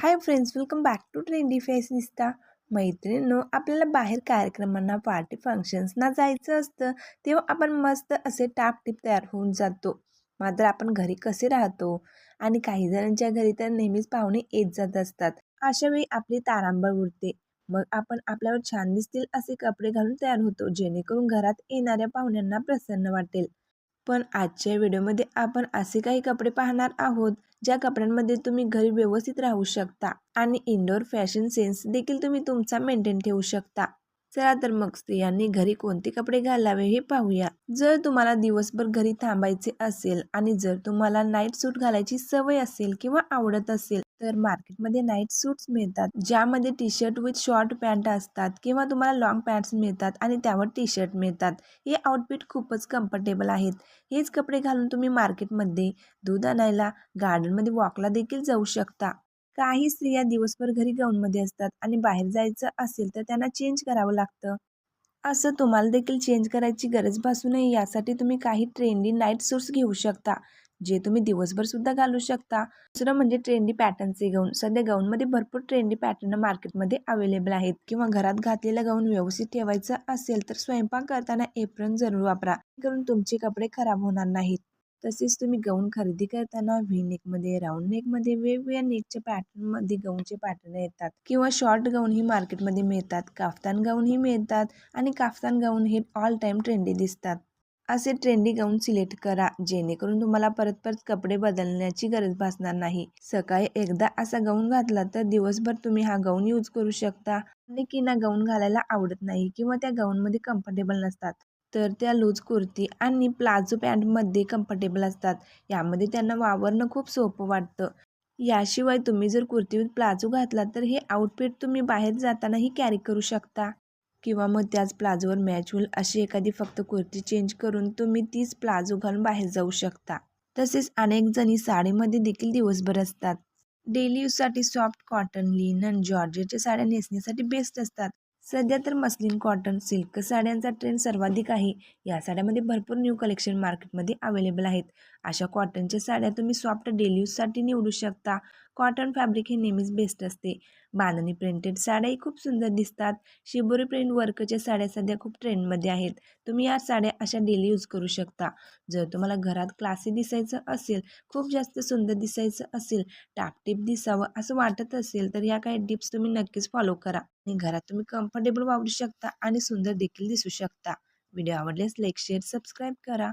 Hi friends welcome back to trendy face निस्ता मैत्रिणींनो आपल्याला बाहेर कार्यक्रमांना पार्टी फंक्शन्सना जायचं असतं तेव्हा आपण मस्त असे टापटीप तयार होऊन जातो. मात्र आपण घरी कसे राहतो? आणि काही जणांच्या घरी तर नेहमीच पाहुणे येत जात असतात. अशा वेळी आपली तारांबळ उडते. मग आपण आपल्यावर छान दिसतील असे कपडे घालून तयार होतो जेणेकरून घरात येणाऱ्या पाहुण्यांना प्रसन्न वाटेल. पण आजच्या व्हिडिओमध्ये आपण असे काही कपडे पाहणार आहोत. ज्या कपड्यांमध्ये तुम्ही घरी व्यवस्थित राहू शकता आणि इनडोअर फॅशन सेन्स देखील तुम्ही तुमचा मेंटेन ठेवू शकता. चला तर मग स्त्रियांनी घरी कोणते कपडे घालावे हे पाहूया. जर तुम्हाला दिवसभर घरी थांबायचे असेल आणि जर तुम्हाला नाईट सूट घालायची सवय असेल किंवा आवडत असेल तर मार्केटमध्ये नाईट सूट्स मिळतात ज्यामध्ये T shirt with short pant असतात किंवा तुम्हाला लॉंग पॅन्ट्स मिळतात आणि त्यावर टी शर्ट मिळतात. हे आउटफिट खूपच कम्फर्टेबल आहेत. हेच कपडे घालून तुम्ही मार्केटमध्ये दूध आणायला गार्डनमध्ये वॉकला देखील जाऊ शकता. काही स्त्रिया दिवसभर घरी गाऊनमध्ये असतात आणि बाहेर जायचं असेल तर त्यांना चेंज करावं लागतं. असं तुम्हाला देखील चेंज करायची गरज भासू नये. यासाठी तुम्ही काही ट्रेंडी नाईट सूट्स घेऊ शकता. जे तुम्ही दिवसभर सुद्धा घालू शकता. दुसरं म्हणजे ट्रेंडी पॅटर्नचे गाऊन सध्या गाऊनमध्ये भरपूर ट्रेंडी पॅटर्न मार्केटमध्ये अवेलेबल आहेत. किंवा घरात घातलेला गाऊन व्यवस्थित ठेवायचं असेल तर स्वयंपाक करताना एप्रन जरूर वापरा. करून तुमचे कपडे खराब होणार नाहीत. तसेच तुम्ही गाऊन खरेदी करताना व्ही नेकमध्ये राऊंड नेकमध्ये वेगवेगळ्या नेकच्या पॅटर्नमध्ये गाऊनचे पॅटर्न येतात. किंवा शॉर्ट गाऊन ही मार्केटमध्ये मिळतात. काफ्तान गाऊनही मिळतात. आणि काफ्तान गाऊन हे ऑल टाईम ट्रेंडी दिसतात. असे ट्रेंडी गाऊन सिलेक्ट करा जेणेकरून तुम्हाला परत परत कपडे बदलण्याची गरज भासणार नाही. सकाळी एकदा असा गाऊन घातला तर दिवसभर तुम्ही हा गाऊन यूज करू शकता. अनेकींना गाऊन घालायला आवडत नाही किंवा त्या गाऊनमध्ये कम्फर्टेबल नसतात. तर त्या लूज कुर्ती आणि प्लाझो पॅन्टमध्ये कम्फर्टेबल असतात. यामध्ये त्यांना वावरणं खूप सोपं वाटतं. याशिवाय तुम्ही जर कुर्ती विथ प्लाझो घातला तर हे आउटफिट तुम्ही बाहेर जातानाही कॅरी करू शकता. किंवा मग त्याच प्लाझोवर मॅच होईल अशी एखादी फक्त कुर्ती चेंज करून तुम्ही तीच प्लाझो घालून बाहेर जाऊ शकता. तसेच अनेक जणी साडीमध्ये देखील दिवसभर असतात. डेली यूजसाठी सॉफ्ट कॉटन लिनन जॉर्जेटच्या साड्या नेसण्यासाठी बेस्ट असतात. सध्या तर मस्लिन कॉटन सिल्क साड्यांचा ट्रेंड सर्वाधिक आहे. या साड्यामध्ये भरपूर न्यू कलेक्शन मार्केटमध्ये अवेलेबल आहेत. अशा कॉटनच्या साड्या तुम्ही सॉफ्ट डेली यूजसाठी निवडू शकता. कॉटन फॅब्रिक हे नेहमीच बेस्ट असते. बांधणी प्रिंटेड साड्याही खूप सुंदर दिसतात. शिबोरी प्रिंट वर्कच्या साड्या सध्या खूप ट्रेंडमध्ये आहेत. तुम्ही या साड्या अशा डेली यूज करू शकता. जर तुम्हाला घरात क्लासी दिसायचं असेल खूप जास्त सुंदर दिसायचं असेल टापटीप दिसावं असं वाटत असेल तर ह्या काही टिप्स तुम्ही नक्कीच फॉलो करा. आणि घरात तुम्ही कम्फर्टेबल वावरू शकता आणि सुंदर देखील दिसू शकता. व्हिडिओ आवडल्यास लाईक शेअर सबस्क्राईब करा.